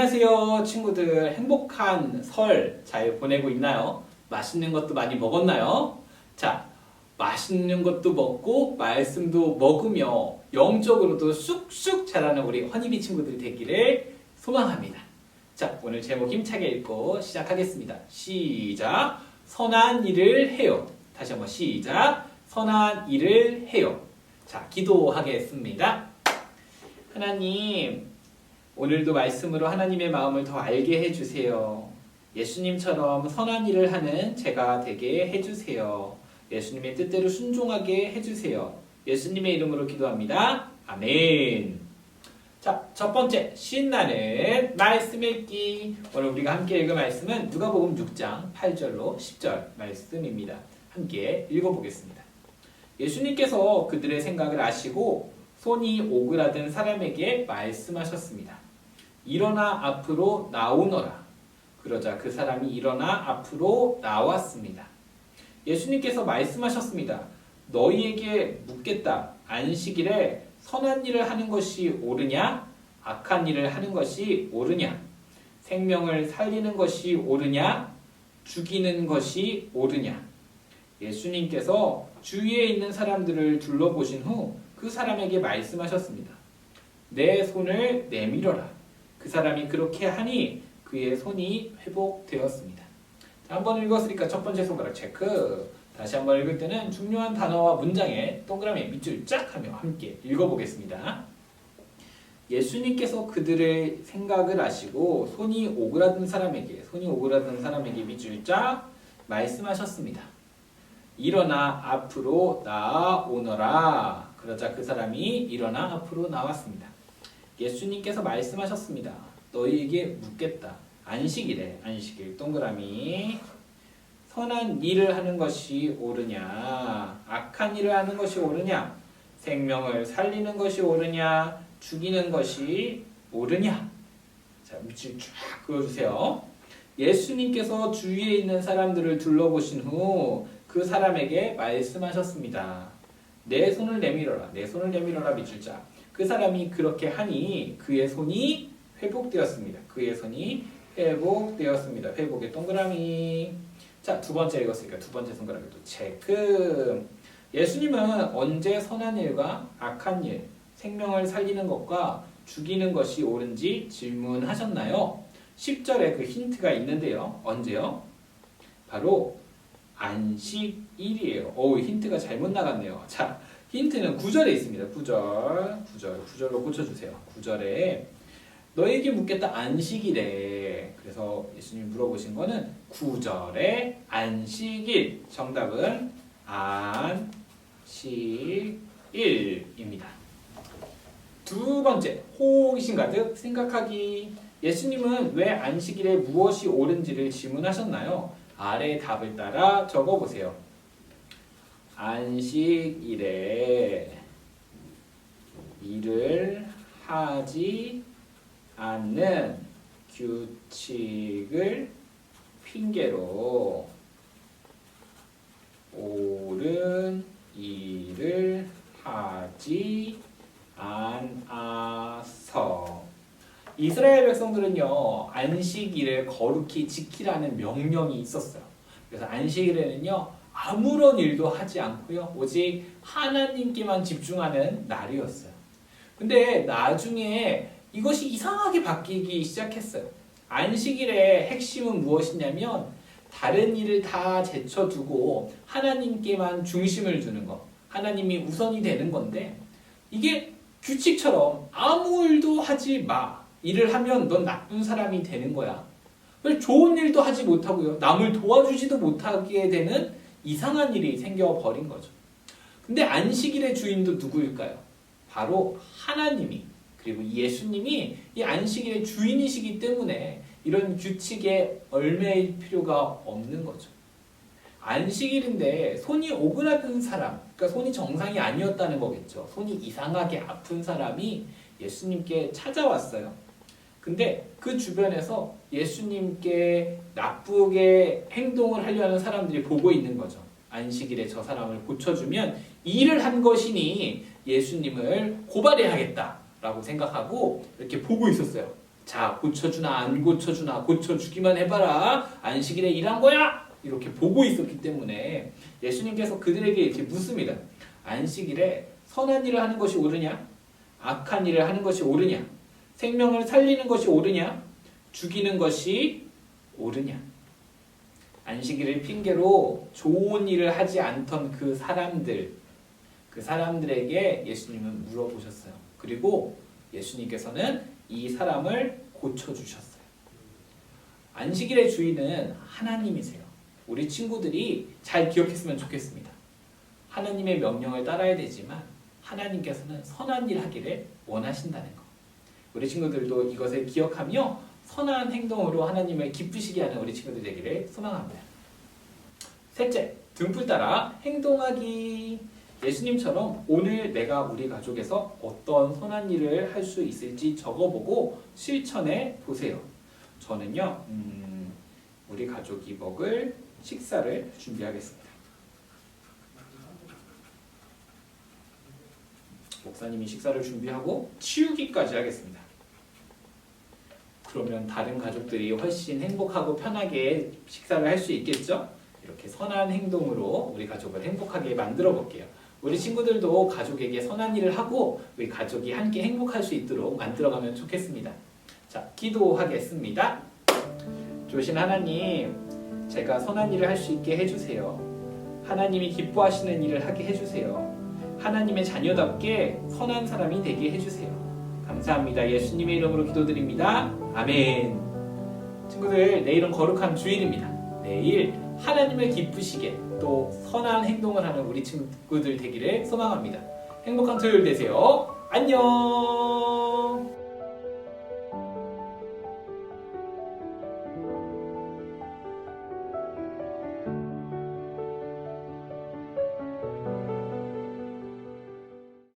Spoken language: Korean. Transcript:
안녕하세요, 친구들. 행복한 설 잘 보내고 있나요? 맛있는 것도 많이 먹었나요? 자, 맛있는 것도 먹고 말씀도 먹으며 영적으로도 쑥쑥 자라는 우리 허니비 친구들이 되기를 소망합니다. 자, 오늘 제목 힘차게 읽고 시작하겠습니다. 시작. 선한 일을 해요. 다시 한번 시작. 선한 일을 해요. 자, 기도하겠습니다. 하나님, 오늘도 말씀으로 하나님의 마음을 더 알게 해주세요. 예수님처럼 선한 일을 하는 제가 되게 해주세요. 예수님의 뜻대로 순종하게 해주세요. 예수님의 이름으로 기도합니다. 아멘. 자, 첫 번째, 신나는 말씀 읽기. 오늘 우리가 함께 읽을 말씀은 누가복음 6장 8절로 10절 말씀입니다. 함께 읽어보겠습니다. 예수님께서 그들의 생각을 아시고 손이 오그라든 사람에게 말씀하셨습니다. 일어나 앞으로 나오너라. 그러자 그 사람이 일어나 앞으로 나왔습니다. 예수님께서 말씀하셨습니다. 너희에게 묻겠다. 안식일에 선한 일을 하는 것이 옳으냐? 악한 일을 하는 것이 옳으냐? 생명을 살리는 것이 옳으냐? 죽이는 것이 옳으냐? 예수님께서 주위에 있는 사람들을 둘러보신 후 그 사람에게 말씀하셨습니다. 내 손을 내밀어라. 그 사람이 그렇게 하니 그의 손이 회복되었습니다. 자, 한번 읽었으니까 첫 번째 손가락 체크. 다시 한번 읽을 때는 중요한 단어와 문장에 동그라미 밑줄 쫙 하며 함께 읽어보겠습니다. 예수님께서 그들의 생각을 아시고 손이 오그라든 사람에게 손이 오그라든 사람에게 밑줄 쫙 말씀하셨습니다. 일어나 앞으로 나오너라. 그러자 그 사람이 일어나 앞으로 나왔습니다. 예수님께서 말씀하셨습니다. 너희에게 묻겠다. 안식일에 안식일 동그라미. 선한 일을 하는 것이 옳으냐? 악한 일을 하는 것이 옳으냐? 생명을 살리는 것이 옳으냐? 죽이는 것이 옳으냐? 자 밑줄 쫙 그어주세요. 예수님께서 주위에 있는 사람들을 둘러보신 후 그 사람에게 말씀하셨습니다. 내 손을 내밀어라. 내 손을 내밀어라 밑줄 쫙 그 사람이 그렇게 하니 그의 손이 회복되었습니다 그의 손이 회복되었습니다 회복의 동그라미 자, 두 번째 읽었으니까 두 번째 손가락에도 체크. 예수님은 언제 선한 일과 악한 일, 생명을 살리는 것과 죽이는 것이 옳은지 질문하셨나요? 10절에 그 힌트가 있는데요. 언제요? 바로 안식일이에요. 어우, 힌트가 잘못 나갔네요. 자, 힌트는 9절에 있습니다. 9절. 9절. 9절로 고쳐주세요. 9절에 너에게 묻겠다 안식일에 그래서 예수님 물어보신 거는 9절에 안식일 정답은 안식일입니다. 두 번째 호기심 가득 생각하기 예수님은 왜 안식일에 무엇이 옳은지를 질문하셨나요? 아래 답을 따라 적어보세요. 안식일에 일을 하지 않는 규칙을 핑계로 옳은 일을 하지 않아서 이스라엘 백성들은요 안식일을 거룩히 지키라는 명령이 있었어요. 그래서 안식일에는요 아무런 일도 하지 않고요 오직 하나님께만 집중하는 날이었어요. 근데 나중에 이것이 이상하게 바뀌기 시작했어요. 안식일의 핵심은 무엇이냐면 다른 일을 다 제쳐두고 하나님께만 중심을 두는 것. 하나님이 우선이 되는 건데 이게 규칙처럼 아무 일도 하지 마. 일을 하면 넌 나쁜 사람이 되는 거야. 좋은 일도 하지 못하고요. 남을 도와주지도 못하게 되는 이상한 일이 생겨버린 거죠. 근데 안식일의 주인도 누구일까요? 바로 하나님이 그리고 예수님이 이 안식일의 주인이시기 때문에 이런 규칙에 얽매일 필요가 없는 거죠. 안식일인데 손이 오그라든 사람, 그러니까 손이 정상이 아니었다는 거겠죠. 손이 이상하게 아픈 사람이 예수님께 찾아왔어요. 근데 그 주변에서 예수님께 나쁘게 행동을 하려는 사람들이 보고 있는 거죠. 안식일에 저 사람을 고쳐주면 일을 한 것이니 예수님을 고발해야겠다. 라고 생각하고 이렇게 보고 있었어요. 자, 고쳐주나 안 고쳐주나 고쳐주기만 해봐라. 안식일에 일한 거야. 이렇게 보고 있었기 때문에 예수님께서 그들에게 이렇게 묻습니다. 안식일에 선한 일을 하는 것이 옳으냐? 악한 일을 하는 것이 옳으냐? 생명을 살리는 것이 옳으냐? 죽이는 것이 옳으냐? 안식일을 핑계로 좋은 일을 하지 않던 그 사람들, 그 사람들에게 예수님은 물어보셨어요. 그리고 예수님께서는 이 사람을 고쳐주셨어요. 안식일의 주인은 하나님이세요. 우리 친구들이 잘 기억했으면 좋겠습니다. 하나님의 명령을 따라야 되지만 하나님께서는 선한 일 하기를 원하신다는 거. 우리 친구들도 이것을 기억하며 선한 행동으로 하나님을 기쁘시게 하는 우리 친구들 되기를 소망합니다. 셋째, 등불 따라 행동하기. 예수님처럼 오늘 내가 우리 가족에서 어떤 선한 일을 할 수 있을지 적어보고 실천해 보세요. 저는요, 음, 우리 가족이 먹을 식사를 준비하겠습니다. 목사님이 식사를 준비하고 치우기까지 하겠습니다. 그러면 다른 가족들이 훨씬 행복하고 편하게 식사를 할 수 있겠죠? 이렇게 선한 행동으로 우리 가족을 행복하게 만들어 볼게요. 우리 친구들도 가족에게 선한 일을 하고 우리 가족이 함께 행복할 수 있도록 만들어가면 좋겠습니다. 자, 기도하겠습니다. 조신 하나님, 제가 선한 일을 할 수 있게 해주세요. 하나님이 기뻐하시는 일을 하게 해주세요. 하나님의 자녀답게 선한 사람이 되게 해주세요. 감사합니다. 예수님의 이름으로 기도드립니다. 아멘. 친구들, 내일은 거룩한 주일입니다. 내일 하나님을 기쁘시게 또 선한 행동을 하는 우리 친구들 되기를 소망합니다. 행복한 토요일 되세요. 안녕!